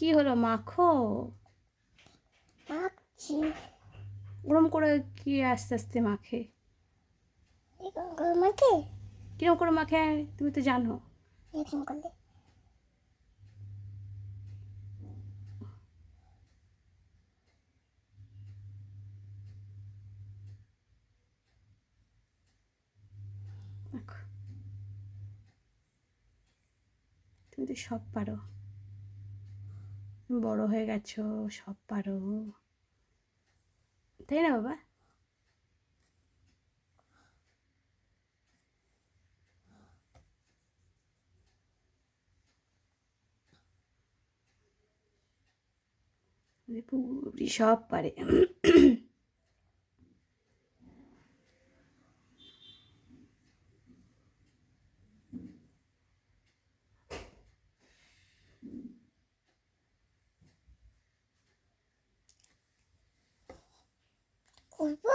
কি হলো? মাখো? মাখছি। ওরম করে কি আস্তে আস্তে মাখে? মাখে? কিরম করে মাখে? তুমি তো জানো। এরকম করলে? তুমি তো সব পারো। বড় হয়ে গেছো সব পারো। তাই না বাবা? পুরি সব পারে। 我不